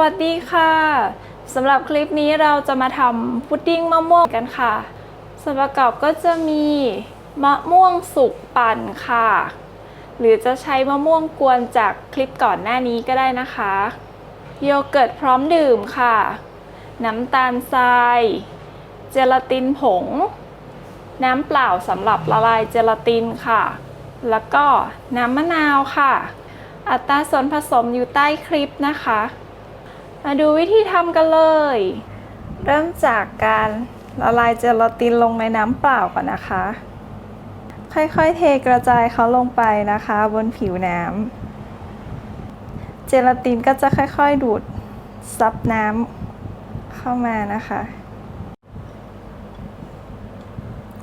วัสดีค่ะสำหรับคลิปนี้เราจะมาทำพุดดิ้งมะม่วงกันค่ะส่วนประกอบก็จะมีมะม่วงสุกปั่นค่ะ หรือจะใช้มะม่วงกวนจากคลิปก่อนหน้านี้ก็ได้นะคะ โยเกิร์ตพร้อมดื่มค่ะ น้ำตาลทราย เจลาตินผง น้ำเปล่าสำหรับละลายเจลาตินค่ะ แล้วก็น้ำมะนาวค่ะ อัตราส่วนผสมอยู่ใต้คลิปนะคะ มาดูวิธีทำกันเลย เริ่มจากการละลายเจลาตินลงในน้ำเปล่าก่อนนะคะ ค่อยๆ เทกระจายเขาลงไปนะคะ บนผิวน้ำเจลาตินก็จะค่อยๆ ดูดซับน้ำเข้ามานะคะ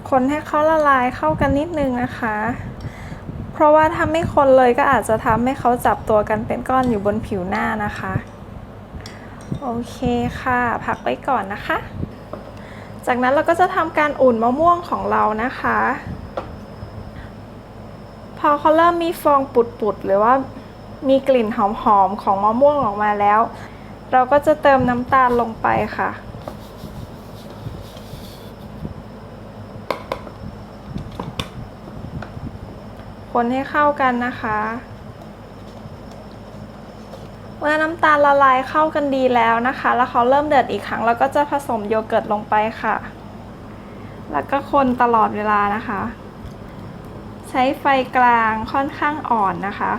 คนให้เขาละลายเข้ากันนิดนึงนะคะ เพราะว่าถ้าไม่คนเลยก็อาจจะทำให้เขาจับตัวกันเป็นก้อนอยู่บนผิวหน้านะคะ โอเคค่ะ พักไว้ก่อนนะคะ จากนั้นเราก็จะทำการอุ่นมะม่วงของเรานะคะ พอเขาเริ่มมีฟองปุดๆหรือว่ามีกลิ่นหอมๆของมะม่วงออกมาแล้ว เราก็จะเติมน้ำตาลลงไปค่ะคนให้เข้ากันนะคะ เมื่อน้ำตาลละลายเข้ากันดีแล้วนะคะ แล้วเขาเริ่มเดือดอีกครั้งเราก็จะผสมโยเกิร์ตลงไปค่ะ แล้วก็คนตลอดเวลานะคะ ใช้ไฟกลางค่อนข้างอ่อนนะคะ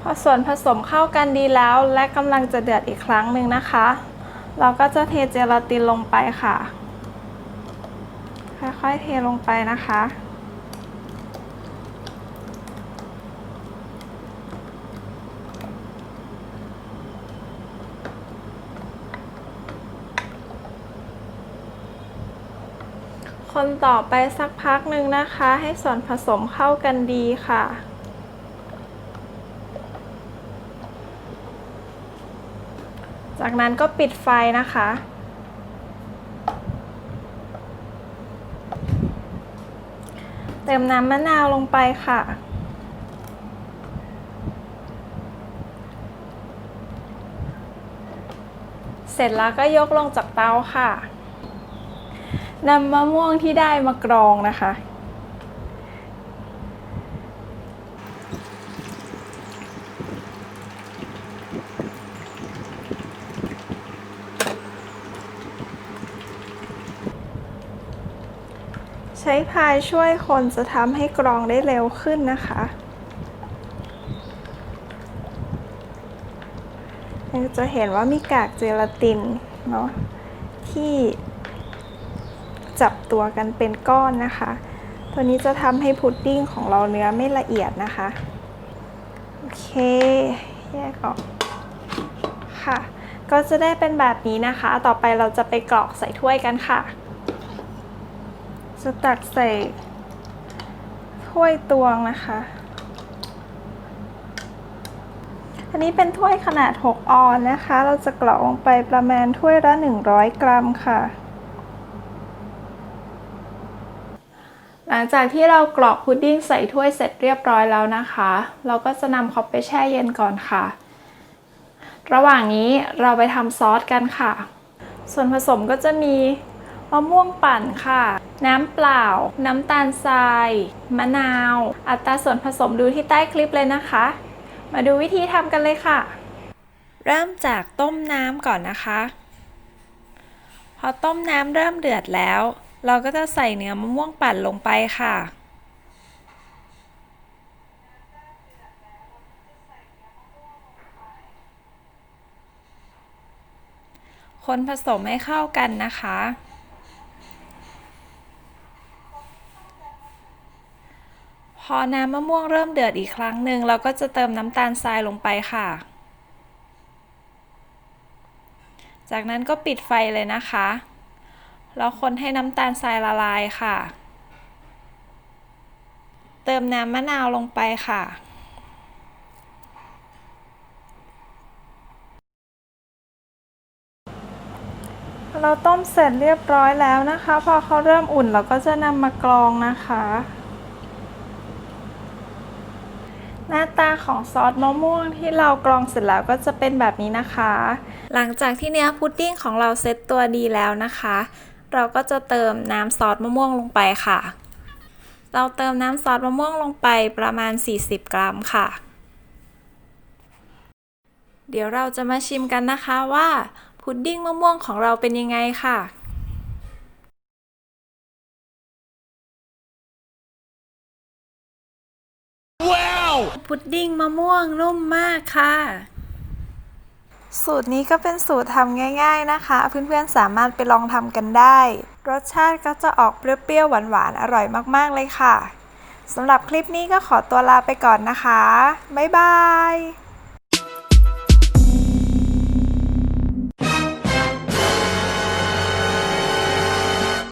พอส่วนผสมเข้ากันดีแล้วและกำลังจะเดือดอีกครั้งหนึ่งนะคะ เราก็จะเทเจลาตินลงไปค่ะ ค่อยๆเทลงไปนะคะ คนต่อไปสักพักหนึ่งนะคะ ให้ส่วนผสมเข้ากันดีค่ะ จากนั้นก็ปิดไฟนะคะ เติมน้ำมะนาวลงไปค่ะ เสร็จแล้วก็ยกลงจากเตาค่ะนำมะม่วงที่ได้มากรองนะคะ ใช้พายช่วยคนจะทำให้กรองได้เร็วขึ้นนะคะจะเห็นว่ามีกากเจลาตินเนาะที่จับตัวกันเป็นก้อนนะคะ ตัวนี้จะทำให้พุดดิ้งของเราเนื้อไม่ละเอียดนะคะ โอเค แยกออกค่ะ ก็จะได้เป็นแบบนี้นะคะ ต่อไปเราจะไปกรอกใส่ถ้วยกันค่ะ จะตักใส่ถ้วยตวงนะคะ อันนี้เป็นถ้วยขนาด 6 ออนนะคะ เราจะกรอกลงไปประมาณถ้วยละ 100 กรัมค่ะ หลังจากที่เรากรอกพุดดิ้งใส่ถ้วยเสร็จเรียบร้อยแล้วนะคะ เราก็จะนำเขาไปแช่เย็นก่อนค่ะ ระหว่างนี้เราไปทำซอสกันค่ะ ส่วนผสมก็จะมีมะม่วงปั่นค่ะ น้ำเปล่า น้ำตาลทราย มะนาว อัตราส่วนผสมดูที่ใต้คลิปเลยนะคะ มาดูวิธีทำกันเลยค่ะ เริ่มจากต้มน้ำก่อนนะคะ พอต้มน้ำเริ่มเดือดแล้ว เราก็จะใส่เนื้อมะม่วงปั่นลงไปค่ะคนผสมให้เข้ากันนะคะ อน้ำมะม่วงเริ่มเดือดอีกครั้งหนึ่งเราก็จะเติมน้ำตาลทรายลงไปค่ะ จากนั้นก็ปิดไฟเลยนะคะ แล้วคนให้น้ำตาลทรายละลายค่ะ เติมน้ำมะนาวลงไปค่ะเราต้มเสร็จเรียบร้อยแล้วนะคะ พอเขาเริ่มอุ่นเราก็จะนำมากรองนะคะ หน้าตาของซอสมะม่วงที่เรากรองเสร็จแล้วก็จะเป็นแบบนี้นะคะ หลังจากที่เนื้อพุดดิ้งของเราเซตตัวดีแล้วนะคะ เราก็จะเติมน้ำซอสมะม่วงลงไปค่ะ เราเติมน้ำซอสมะม่วงลงไปประมาณ 40 กรัมค่ะ เดี๋ยวเราจะมาชิมกันนะคะว่าพุดดิ้งมะม่วงของเราเป็นยังไงค่ะ พุดดิ้งมะม่วงนุ่มมากค่ะ สูตรนี้ก็เป็นสูตรทำง่าย ๆนะคะ เพื่อนๆสามารถไปลองทำกันได้ รสชาติก็จะออกเปรี้ยวๆหวานๆอร่อยมากๆเลยค่ะสำหรับคลิปนี้ก็ขอตัวลาไปก่อนนะคะ บ๊ายบาย